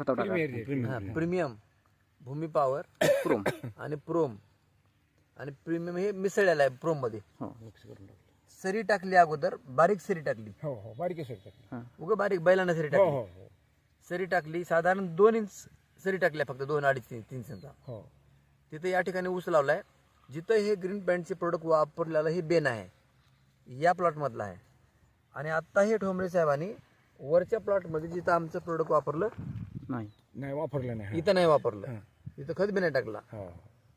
खताव टाका. हा, प्रीमियम भूमी power Chrome आणि प्रोम आणि प्रीमियम हे मिसळलेलं आहे प्रोममध्ये. हो. सरी टाकली अगोदर बारीक सरी टाकली. हो हो बारीक सर हां. उगं बारीक बैलांना सरी हो टाकली. हो हो सरी टाकली साधारण दोन इंच सरी टाकल्या फक्त दोन अडीच तीन तीन इंचचा हो. तिथे या ठिकाणी ऊस लावलाय. जिथं हे ग्रीन पॅन्टचे प्रोडक्ट वापरलेलं हे बेन आहे. या प्लॉटमधलं आहे. आणि आत्ता हे ठोंबरे साहेबांनी वरच्या प्लॉटमध्ये जिथं आमचं प्रोडक्ट वापरलं नाही. नाही वापरलं नाही. इथं नाही वापरलं. इथं खत बी नाही टाकला. हो.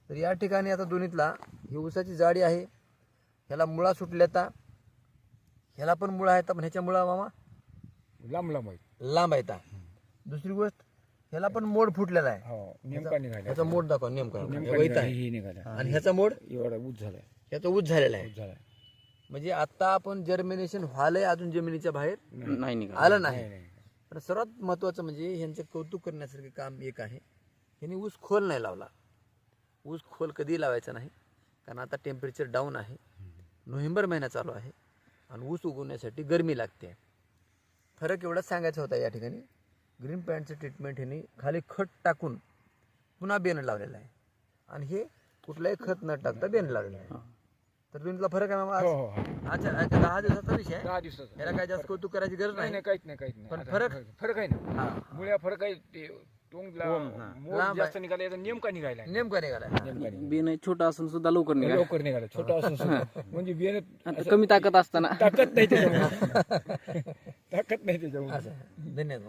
तर या ठिकाणी आता दोन्हीतला ही ऊसाची जाडी आहे. ह्याला मुळा सुटल्या आता ह्याला पण मुळा आहेत पण ह्याच्या मुळा मामा लांब लांब आहे लांब आहेत दुसरी गोष्ट ह्याला पण मोड फुटलेला आहे. हो नेमका निघाला. ह्याचा मोड दाखवा नेमका. वैत आहे ही निघाला. आणि ह्याचा मोड? एवढा ऊस झालाय. ह्याचा उच झालेला आहे. ऊस म्हणजे आता आपण जर्मिनेशन व्हालंय अजून जमिनीच्या बाहेर? नाही. निघाला. आलं नाही. पण सर्वात महत्वाचं म्हणजे ह्यांचं कौतुक करण्यासारखे काम एक आहे. ह्यांनी ऊस खोल नाही लावला. ऊस खोल कधी लावायचा नाही. कारण आता टेम्परेचर डाऊन आहे. नोव्हेंबर महिना चालू आहे. आणि ऊस उगवण्यासाठी गरमी लागते. फरक एवढाच सांगायचा होता या ठिकाणी. ग्रीन पॅन्टचं ट्रीटमेंट ह्यांनी खाली खत टाकून पुन्हा बेन लावलेलं आहे. आणि हे कुठलाही खत न टाकता बेन लावलेलं आहे. तर दोन्हीतला फरक आहे मामा आज? हो हो हो. अच्छा अच्छा, दहा दिवसाचा विषय आहे. दहा दिवसाचा. याला काय जास्त कौतुक करायची गरज नाही नाही. नाही काहीच नाही काहीच नाही. पण आता फरक? फरक आहे ना. हा. मुळ्या फरक आहे ते टोंगला मोड लांब जास्त निघाला याचा नेमका निघायला नेमका निघाला नेमका निघाला बिन छोटा असून सुद्धा लवकर निघाला. लवकर निघाला छोटा असून सुद्धा. म्हणजे बियाणं आता कमी ताकद असताना. ताकद नाही त्याच्यामुळे. ताकद नाही त्याच्यामुळे. असं. धन्यवाद.